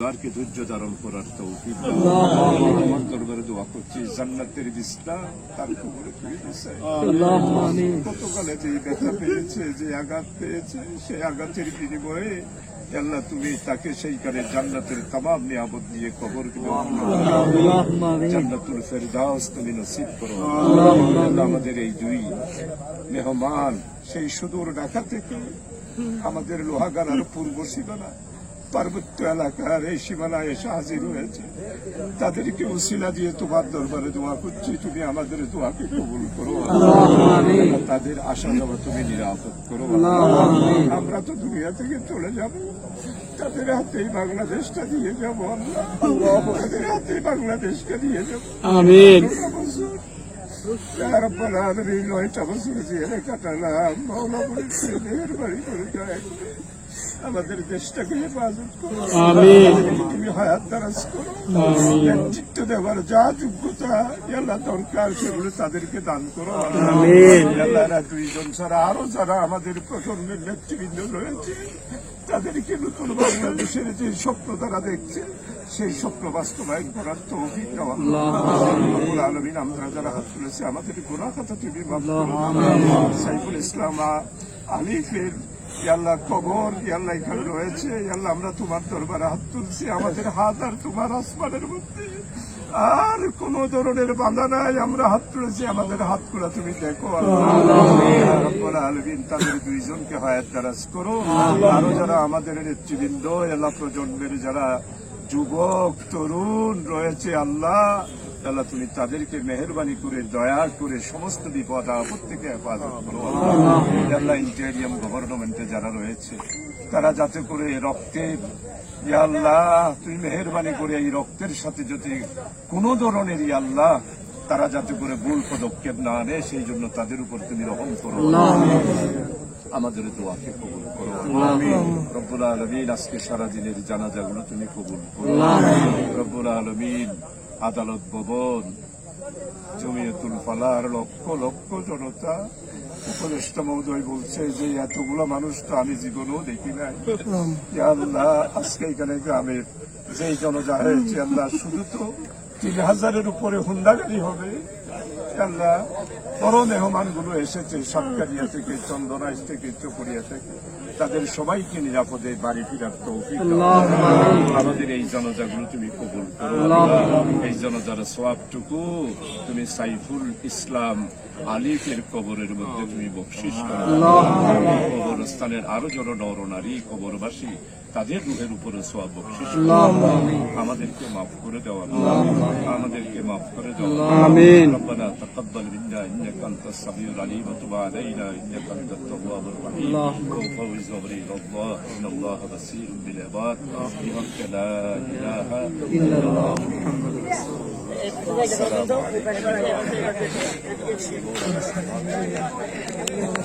ধৈর্য ধারণ করার দোয়া করছি জান্নাতের তার গতকালে যে ব্যথা পেয়েছে যে আঘাত পেয়েছে সেই আঘাতের বিনিময়ে আল্লাহ তুমি তাকে সেইখানে জান্নাতের তামাম নিয়ামত দিয়ে কবর জান্নাতুল ফেরদাস তুমি নসিব করো। আমাদের এই দুই মেহমান সেই সুদূর ঢাকা থেকে আমাদের লোহাগানার পূর্ব সীমানা পার্বত্য এলাকার এই সীমানায় এসে হাজির হয়েছে। তাদেরকে উশিলা দিয়ে তোমার দরবারে দোয়া করছি তুমি আমাদের দোয়াকে কবুল করো। তাদের আশা যাওয়া তুমি নিরাপদ করো। আমরা তো দুনিয়া থেকে চলে যাব। তাদের হাতেই বাংলাদেশটা দিয়ে যাব তাদের হাতেই বাংলাদেশকে দিয়ে যাব। আমি নয়টা বছর দিয়ে কাটালাম মৌলা বাড়ি করে যায়। আমাদের দেশটাকে হেফাজত করো। তুমি হায়াত দারাজ করো। নেতৃত্ব দেবার যা যোগ্যতা আল্লাহ দরকার সেগুলো তাদেরকে দান করো। আল্লাহরা দুইজন ছাড়া আরও যারা আমাদের প্রজন্মের নেতৃবৃন্দ রয়েছে তাদেরকে নতুন বাংলাদেশের যে স্বপ্ন তারা দেখছে সেই স্বপ্ন বাস্তবায়ন করার তৌফিক আলমিন আমরা যারা হাত তুলেছে আমাদের গোনা কথা তুমি সাইফুল ইসলাম আলিফের ইয়াল্লাহ কবর ইয়াল্লাহ এখানে রয়েছে ইয়াল্লাহ আমরা তোমার দরবারে হাত তুলছি আমাদের হাত আর তোমার আসমানের মধ্যে। আর কোন ধরনের বাধা নাই আমরা হাত তুলেছি আমাদের হাতগুলা তুমি দেখো আলমিন তাদের দুইজনকে হায়াত দারাজ করো। আরও যারা আমাদের নেতৃবৃন্দ এলা প্রজন্মের যারা যুবক তরুণ রয়েছে আল্লাহ। আল্লাহ তুমি তাদেরকে মেহরবানি করে দয়া করে সমস্ত বিপদ আপদ থেকে হেফাজত করো। আল্লাহ। ইন্টেরিয়াম গভর্নমেন্টে যারা রয়েছে তারা যাতে করে রক্তের আল্লাহ তুমি মেহরবানি করে এই রক্তের সাথে যদি কোনো ধরনের আল্লাহ তারা যাতে করে ভুল পদক্ষেপ না আনে সেই জন্য তাদের উপর তুমি রহম করো। আমাদের দোয়াকে কবুল করো। রব্বুল আলমিন আজকে সারাদিনের জানাজাগুলো তুমি কবুল করো। রব্বুল আলমিন। আদালত ভবন, জমিয়তুল ফালার লক্ষ লক্ষ জনতা। উপদেষ্টা মহোদয় বলছে যে, এতগুলো মানুষ তো আমি জীবনেও দেখি নাই। আল্লাহ আজকে এখানে গ্রামের যেই জনজা হয়েছে আল্লাহ শুধু তো তিন হাজারের উপরে হুন্ডাগাড়ি হবে। আল্লাহ বড় মেহমানগুলো এসেছে সাতকারিয়া থেকে, চন্দনাইশ থেকে, চকুরিয়া থেকে। তাদের সবাইকে নিরাপদে বাড়ি ফিরার তৌফিক আমাদের এই জনজাগুলো তুমি কবুল করো। এই জনজার তুমি সাইফুল ইসলাম আলিফের কবরের মধ্যে তুমি বকশিস করো। কবরস্থানের আরও জন নর নারী কবরবাসী তাদের রুহের উপরে সোয়াব বকশিস আমাদেরকে মাফ করে দেওয়া আমাদেরকে মাফ করে দেওয়া إنك أنت السميع العليم وتب علينا إنك أنت التواب الرحيم. اللهم. وفوز امري إلى الله إن الله بصير بالعباد. بحق لا إله إلا الله. Gracias.